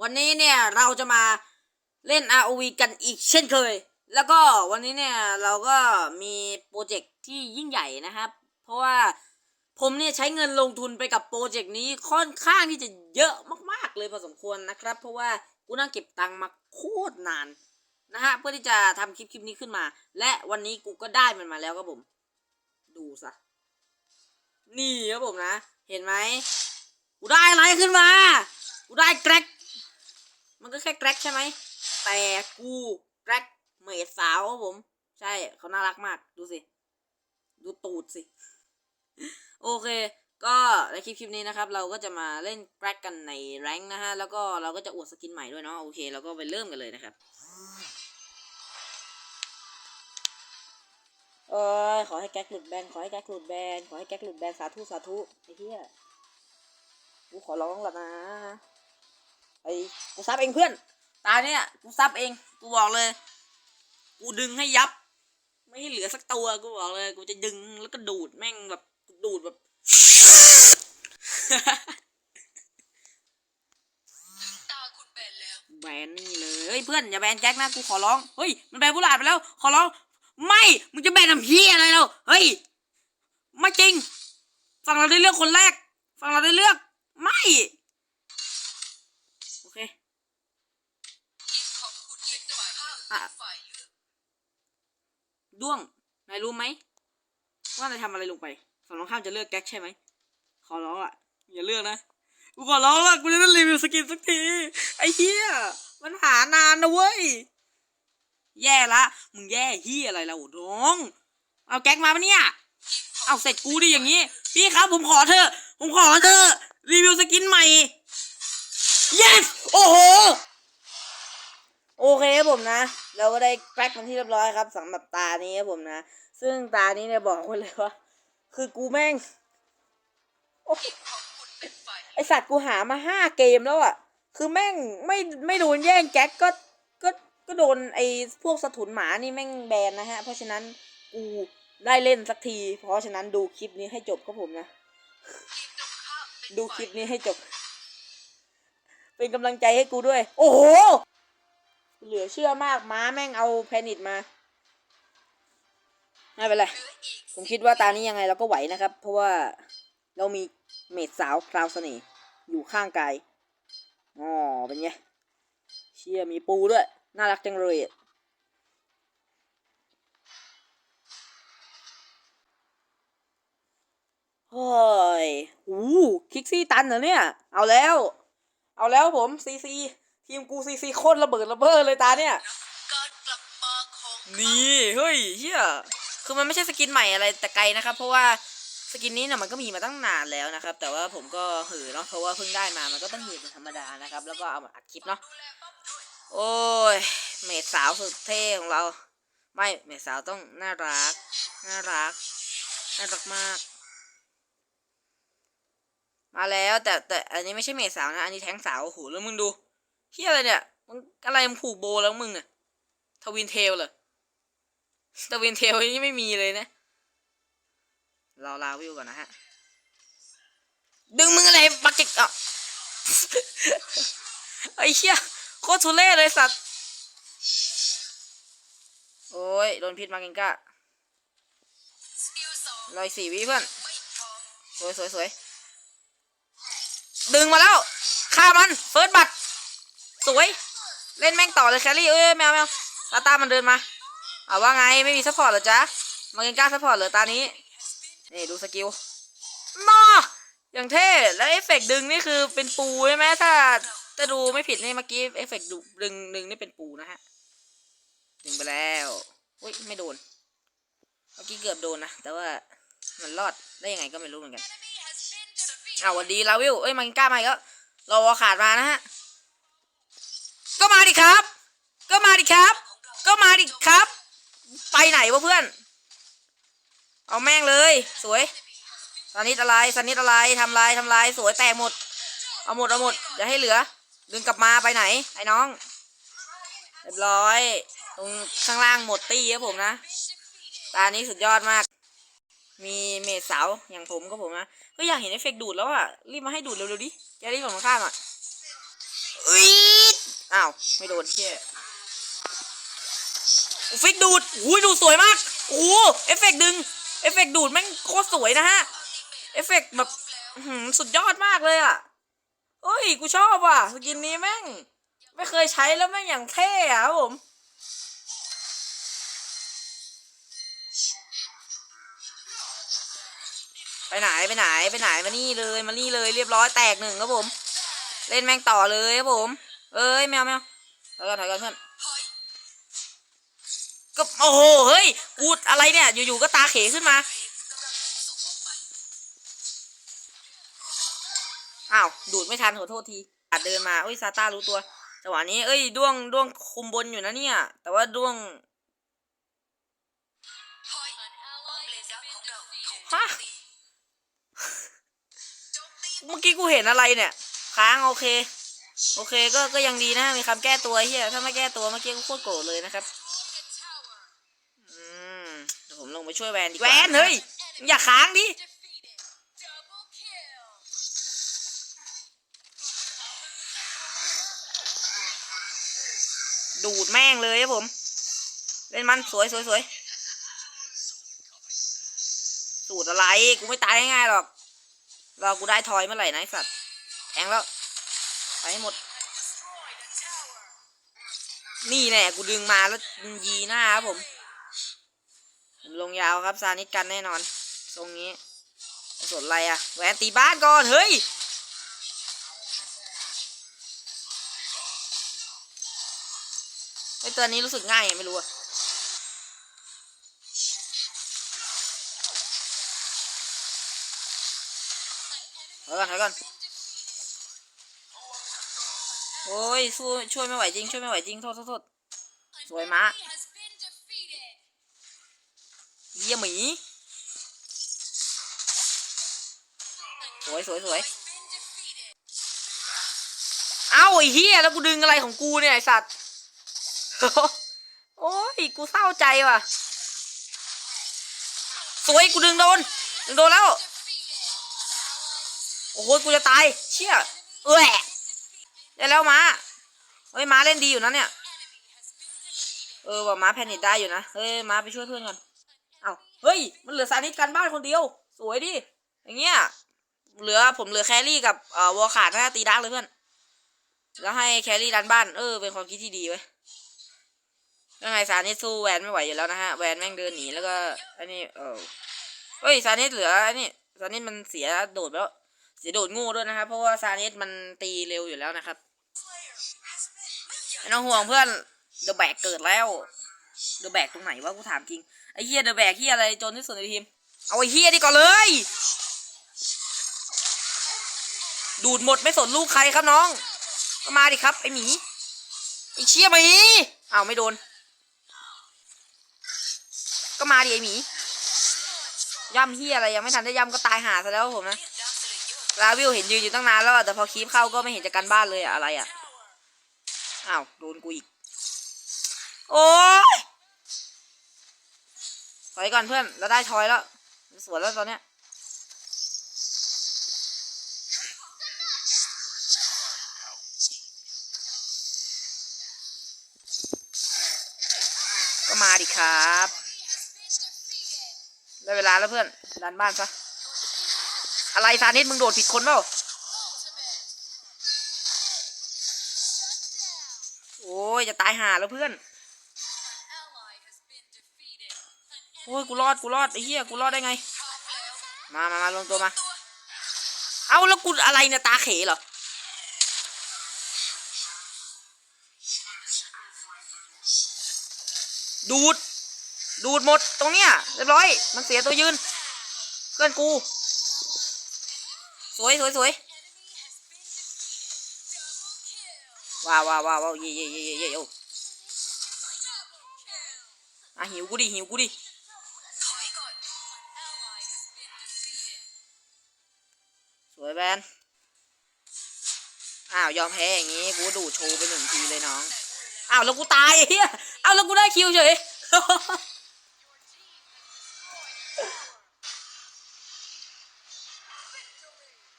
วันนี้เนี่ยเราจะมาเล่น ROV กันอีกเช่นเคย แล้วก็วันนี้เนี่ยเราก็มีโปรเจกต์ที่ยิ่งใหญ่นะครับ เพราะว่าผมเนี่ยใช้เงินลงทุนไปกับโปรเจกต์นี้ค่อนข้างที่จะเยอะมากๆเลยพอสมควรนะครับ เพราะว่ากูนั่งเก็บตังค์มาโคตรนานนะฮะเพื่อที่จะทำคลิปคลิปนี้ขึ้นมา และวันนี้กูก็ได้มันมาแล้วครับผม ดูซะนี่ครับผมนะ เห็นไหมกูได้อะไรขึ้นมา กูได้แกร็กมันก็แค่แกร็กใช่ไหม แต่กูแกร็กเมดสาวครับผม ใช่เขาน่ารักมาก ดูสิ ดูตูดสิ โอเค ก็ในคลิปคลิปนี้นะครับ เราก็จะมาเล่นแกร็กกันในแรงค์นะฮะ แล้วก็เราก็จะอวดสกินใหม่ด้วยเนาะ โอเค เราก็ไปเริ่มกันเลยนะครับ เอ้ย ขอให้แก๊กหลุดแบน ขอให้แก๊กหลุดแบน ขอให้แก๊กหลุดแบน สาธุ สาธุ ไอ้เหี้ยกูขอร้องล้วนะ ไอ้กูซับเองเพื่อน ตาเนี่ยกูซับเอง กูบอกเลย กูดึงให้ยับ ไม่ให้เหลือสักตัว กูบอกเลย กูจะดึงแล้วก็ดูดแม่งแบบดูดแบบตาคุณแบนแล้วแบนนี่เลยเฮ้ยเพื่อนอย่าแบนแจ็คนะกูขอร้อง เฮ้ยมันแบนผู้หลาดไปแล้ว ขอร้อง ไม่ มึงจะแบนทำเฮียอะไรเราเฮ้ย ไม่จริง ฝั่งเราได้เลือกคนแรก ฝั่งเราได้เลือก ไม่ ด้วง นายรู้ไหม ว่านายทำอะไรลงไปฝั่งตรงข้ามจะเลือกแก๊กใช่ไหม ขอร้องอะ อย่าเลือกนะ กูขอร้องละกูจะได้รีวิวสกินสักที ไอ้เหี้ย มันหานานนะเว้ย แย่ละ มึงแย่เหี้ยอะไรเราน้อง เอาแก๊กมาปะเนี่ย เอาเสร็จกูดิอย่างงี้ พี่ครับผมขอเธอ ผมขอเธอ รีวิวสกินใหม่ yes โอ้โห โอเคผมนะ เราก็ได้แกร็กมันที่เรียบร้อยครับสำหรับตานี้ครับผมนะ ซึ่งตานี้เนี่ยบอกไว้เลยว่า คือกูแม่งไอสัตว์กูหามาห้าเกมแล้วอะ่ะ คือแม่งไม่ไม่โดนแย่งแก๊กก็ก็ก็โดนไอพวกสถุนหมานี่แม่งแบนนะฮะ เพราะฉะนั้นกูได้เล่นสักที เพราะฉะนั้นดูคลิปนี้ให้จบครับผมนะ ดูคลิปนี้ให้จบ เป็นกำลังใจให้กูด้วย โอ้โห เหลือเชื่อมากม้าแม่งเอาแพนิตมาไม่เป็นไร ผมคิดว่าตานี้ยังไงเราก็ไหวนะครับ เพราะว่าเรามีเมดสาวพราวเสน่ห์อยู่ข้างกาย อ๋อ เป็นไง เชี่ยมีปูด้วย น่ารักจังเลยอะเฮ้ย อู้ คิกซี่ตันเหรอเนี่ย เอาแล้ว เอาแล้วผมซีซี ทีมกูซีซีโคตรระเบิดระเบ้อเลยตาเนี่ยการกลับมาของนี่เฮ้ยเฮียคือมันไม่ใช่สกินใหม่อะไรแต่ไกลนะครับ เพราะว่าสกินนี้เนี่ยมันก็มีมาตั้งนานแล้วนะครับ แต่ว่าผมก็หือเนาะเพราะว่าเพิ่งได้มามันก็ต้องหือเป็นธรรมดานะครับ แล้วก็เอามาอัดคลิปเนาะดูแลป้อมด้วยโอ้ยเมดสาวสุดเท่ของเรา ไม่เมดสาวต้องน่ารักน่ารักน่ารักมาก มาแล้วแต่แต่อันนี้ไม่ใช่เมดสาวนะอันนี้แท้งสาวโอ้โหแล้วมึงดู เฮียอะไรเนี่ยมึงอะไรมึงผูกโบแล้วมึงเนี่ยทวินเทลเหรอทวินเทลนี่ไม่มีเลยนะรอลาวิวก่อนนะฮะ ดึงมึงอะไรบักจิกอะไอ้เชี่ยโคตรทุเล่เลยสัตว์ โอ้ย โดนพิษมาเกงก้าสกิลสองรอยสี่วิเพื่อนไม่พอสวยสวยสวยดึงมาแล้วฆ่ามัน เฟิร์สบัต สวย เล่นแม่งต่อเลยแคลรี่เอ้ยแมวแมวตาตามันเดินมาเอาว่าไงไม่มีซัพพอร์ตหรอจ๊ะมาเกงก้าซัพพอร์ตเหรอตานี้นี่ดูสกิลนออย่างเท่แล้วเอฟเฟกต์ดึงนี่คือเป็นปูใช่ไหมถ้าจะดูไม่ผิดนี่เมื่อกี้เอฟเฟกต์ดึงดึงนี่เป็นปูนะฮะดึงไปแล้วอุ้ยไม่โดนเมื่อกี้เกือบโดนนะ แต่ว่ามันรอดได้ยังไงก็ไม่รู้เหมือนกันเอาวันดีลาวิวเอ้ยมันกล้ามาอีกแล้วรอวอขาดมานะฮะ ดิครับ ก็มาดิครับ ก็มาดิครับ ไปไหนวะเพื่อน เอาแม่งเลย สวยสันนิดอะไรสันนิดอะไรทำลายทำลายสวยแตกหมด เอาหมดเอาหมดอย่าให้เหลือ ดึงกลับมาไปไหน ไอ้น้องเรียบร้อย ตรงข้างล่างหมดตี้ครับผมนะตานี้สุดยอดมาก มีเมสาวอย่างผมก็ผมนะก็อยากเห็นเอฟเฟกต์ดูดแล้วอะ รีบมาให้ดูดเร็วๆดิแกรีบฝั่งตรงข้ามอะอีด อ้าว ไม่โดนเชี่ยฟิกดูดอุ้ยดูสวยมากโอ้เอฟเฟกต์ดึง เอฟเฟกต์ดูดแม่งโคตรสวยนะฮะ เอฟเฟกต์แบบสุดยอดมากเลยอะเอ้ย กูชอบว่ะ สกินนี้แม่ง ไม่เคยใช้แล้วแม่งอย่างเท่อะครับผมไปไหนไปไหนไปไหนมานี่เลยมานี่เลยเรียบร้อยแตกหนึ่งครับผม เล่นแม่งต่อเลยครับผม เอ้ยแมวแมวถอยก่อนถอยก่อนเพื่อนก็โอ้โหเฮ้ยกูอะไรเนี่ยอยู่ๆก็ตาเขขึ้นมาอ้าวดูดไม่ทันขอโทษทีอาจเดินมาเอ้ยซาต้ารู้ตัวจังหวะนี้ เอ้ยด้วงด้วงคุมบนอยู่นะเนี่ย แต่ว่าด้วงฮะเมื่อกี้กูเห็นอะไรเนี่ย ค้างโอเค โอเคก็ก็ยังดีนะมีคำแก้ตัวเฮียถ้าไม่แก้ตัวเมื่อกี้ก็โคตรโกรธเลยนะครับอืมเดี๋ยวผมลงไปช่วยแวนดีกว่าแวนเฮ้ยอย่าค้างดิดูดแม่งเลยครับผม เล่นมันสวยสวยสวยสูตรอะไร กูไม่ตายง่ายๆหรอกรอกูได้ทอยเมื่อไหร่นะไอสัตว์แทงแล้วไป ให้หมด นี่แน่กูดึงมาแล้วยีหน้าครับผม ผมลงยาวครับซานิดกันแน่นอนตรงนี้สนอะไรอะแหวนตีบ้านก่อน เฮ้ยไอตัวนี้รู้สึกง่ายไม่รู้อะถอยก่อนถอยก่อน โอ้ยสู้ช่วยไม่ไหวจริงช่วยไม่ไหวจริงโทษโทษโทษสวยมะเยี่ยหมีสวยสวยสวยเอ้าไอ้เฮียแล้วกูดึงอะไรของกูเนี่ยไอสัตว์โอ้ยกูเศร้าใจว่ะ สวยกูดึงโดนดึงโดนแล้ว โอ้โหกูจะตาย เชี่ยเอ้ย ได้แล้วมาเฮ้ยมาเล่นดีอยู่นะเนี่ย เออว่ามาแพนิดได้อยู่นะ เฮ้ยมาไปช่วยเพื่อนก่อน เอาเฮ้ย มันเหลือซานิดกันบ้านคนเดียว สวยดิ อย่างเงี้ย เหลือผมเหลือแครี่กับเอ่อวอลขาดนะตีดักเลยเพื่อน แล้วให้แครี่ดันบ้าน เออ เป็นความคิดที่ดีเว้ยยังไงซานิสสู้แวนไม่ไหวอยู่แล้วนะฮะ แวนแม่งเดินหนีแล้วก็ อันนี้ เออเฮ้ยซานิสเหลืออันนี้ซานิสมันเสียโดดแล้ว เสียโดดง่ด้วยนะครับ เพราะว่าซานิสมันตีเร็วอยู่แล้วนะครับ ไม่ต้องห่วงเพื่อนเดอะแบกเกิดแล้วเดอะแบกตรงไหนวะกูถามจริงไอ้เฮียเดอะแบกเฮียอะไรจนที่สุดในทีมเอาไอ้เฮียนี่ก่อนเลย ดูดหมดไม่สนลูกใครครับน้องก็มาดิครับไอหมีไอเชี่ยหมีอ้าวไม่โดน ก็มาดิไอหมีย่ำเฮียอะไรยังไม่ทันได้ย่ำก็ตายหาซะแล้วผมนะลาวิวเห็นยืนอยู่ตั้งนานแล้วแต่พอคลิปเข้าก็ไม่เห็นจากการบ้านเลยอะอะไรอะ อ้าวโดนกูอีก โอ้ยถอยก่อนเพื่อนเราได้ทอยแล้ว สวนแล้วตอนเนี้ยก็มาดิครับ ได้เวลาแล้วเพื่อนดันบ้านซะ อะไรซานิสมึงโดดผิดคนเปล่า โอ้ยจะตายห่าแล้วเพื่อน โอ้ยกูรอดกูรอดไอ้เหี้ยกูรอดได้ไง มามามาลงตัวมา เอาแล้วกูอะไรเนี่ยตาเขเหรอ ดูด ดูดหมดตรงเนี้ยเรียบร้อย มันเสียตัวยืน เพื่อนกู สวยสวยสวย ว้าวว้าวว้าวเย่เย่เย่เย่เย่โอ้อะหิวกูดิหิวกูดิสวยแบนอ้าวยอมแพ้อย่างงี้กูดูโชว์ไปหนึ่งทีเลยน้องอ้าวแล้วกูตายเฮียอ้าวแล้วกูได้คิวเฉย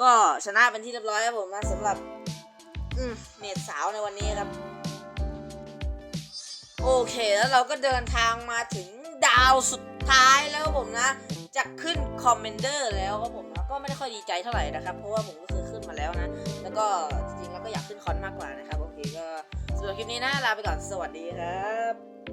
ก็ชนะเป็นที่เรียบร้อยครับผมนะสำหรับ เมดสาวในวันนี้ครับ โอเคแล้วเราก็เดินทางมาถึงดาวสุดท้ายแล้วผมนะ จะขึ้นคอมเมนเดอร์แล้วครับผมนะก็ไม่ได้ค่อยดีใจเท่าไหร่นะครับ เพราะว่าผมก็คือขึ้นมาแล้วนะ แล้วก็จริงๆแล้วก็อยากขึ้นคอนมากกว่านะครับ โอเคก็สำหรับคลิปนี้นะลาไปก่อนสวัสดีครับ